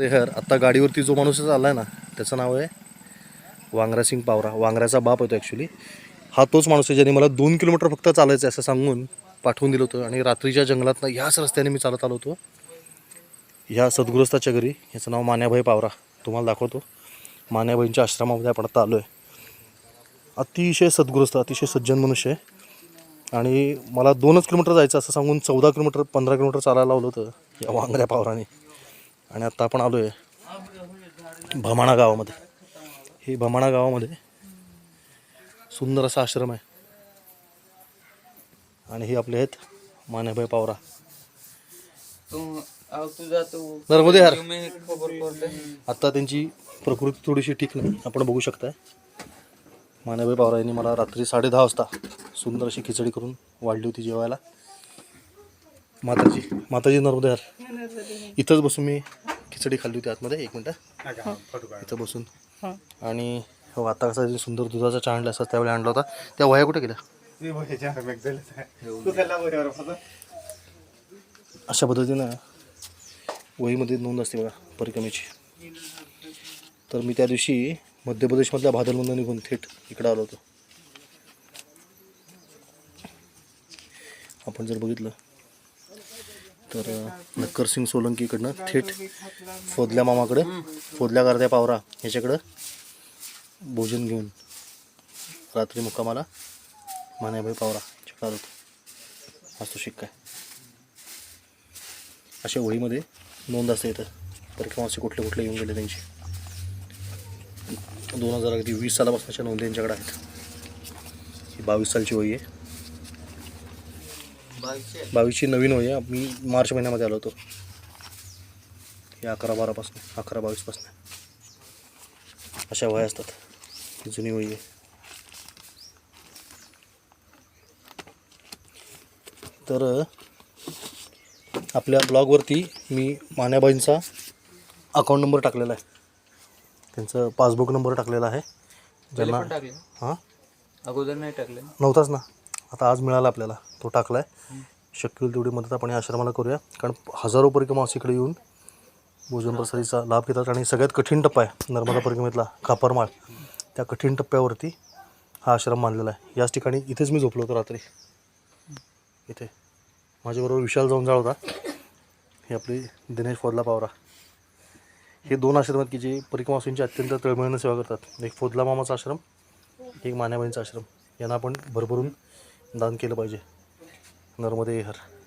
अरे हर. आत्ता गाडीवरती जो माणूसच आला आहे ना त्याचं नाव आहे वांगरासिंग पावरा. वांगऱ्याचा बाप होतो ॲक्च्युली हा तोच माणूस आहे ज्याने मला दोन किलोमीटर फक्त चालायचं आहे असं सांगून पाठवून दिलं होतं. आणि रात्रीच्या जंगलातनं ह्याच रस्त्याने मी चालत आलो होतो. ह्या सद्गुरुस्ताच्या घरी. ह्याचं नाव मान्याभाई पावरा. तुम्हाला दाखवतो. मान्याबाईंच्या आश्रमामध्ये आपण आता आलो आहे अतिशय सद्गुरुस्त अतिशय सज्जन मनुष्य आहे. आणि मला दोनच किलोमीटर जायचं असं सांगून चौदा किलोमीटर पंधरा किलोमीटर चालायला लावलं होतं या वांगऱ्या पावराने. आणि आत्ता आपण आलो आहे भमाणा गावामध्ये. हे भमाणा गावामध्ये सुंदर असा आश्रम आहे. आणि हे आपले आहेत मान्याभाई पावरा. नर्मदे यार आत्ता त्यांची प्रकृती थोडीशी ठीक नाही. आपण बघू शकताय. मानेभाई पावरा यांनी मला रात्री साडे दहा वाजता सुंदर अशी खिचडी करून वाढली होती जेवायला. माताजी माताजी नर्मदे हर इथंच बसून मी खिचडी खाल्ली होती आतमध्ये एक मिनटं. इथं बसून. आणि हो. आता कसा जे सुंदर दुधाचा चहा आणला असता त्यावेळी आणला होता. त्या वह्या कुठे गेल्या? अशा पद्धतीनं वहीमध्ये नोंद असते बघा परिक्रमेची. तर मी त्या दिवशी मध्य प्रदेशमधल्या भादरमधून निघून थेट इकडं आलो होतो. आपण जर बघितलं तर नक्कर सिंग सोलंकी इकडनं थेट फोदल्या मामाकडे फोदल्या गारद्या पावरा ह्याच्याकडं भोजन घेऊन रात्री मुक्कामाला मान्याभाई पावरा ह्याच्याकडे आलो होतो. असतो तो अशा वहीमध्ये नोंद असते इथं. असे कुठले कुठले येऊन गेले त्यांचे. दोन हजार अगदी वीस सालापासूनच्या नोंदी यांच्याकडे आहेत. ही बावीस सालची वही आहे. बावीसची नवीन आहे मी मार्च महिन्यामध्ये आलो होतो. ही अकरा बारापासून अकरा बावीसपासून. अशा वह्या असतात. जुनी वही आहे. तर आपल्या ब्लॉगवरती मी मान्याबाईंचा अकाउंट नंबर टाकलेला आहे. त्यांचं पासबुक नंबर टाकलेला आहे. ज्यांना हां? अगोदर नाही टाकले नव्हताच ना? आता आज मिळाला आपल्याला. तो टाकला आहे शक्य होईल तेवढी मदत आपण या आश्रमाला करूया. कारण हजारो परिक्रमास इकडे येऊन भोजन प्रसारीचा लाभ घेतात. आणि सगळ्यात कठीण टप्पा आहे नर्मदा परिक्रमेतला खापरमाळ त्या कठीण टप्प्यावरती हा आश्रम मानलेला आहे. याच ठिकाणी इथेच मी झोपलो होतो रात्री. इथे. माझ्याबरोबर विशाल जाऊन जाळ होता. हे आपली दिनेश फोदला पावरा. हे दोन आश्रम आहेत की जे परिक्रमासींची अत्यंत तळमळीनं सेवा करतात. एक फोदला मामाचा आश्रम एक मान्याबाईंचा आश्रम. यांना आपण भरभरून दान केलं पाहिजे. नर्मदे हर.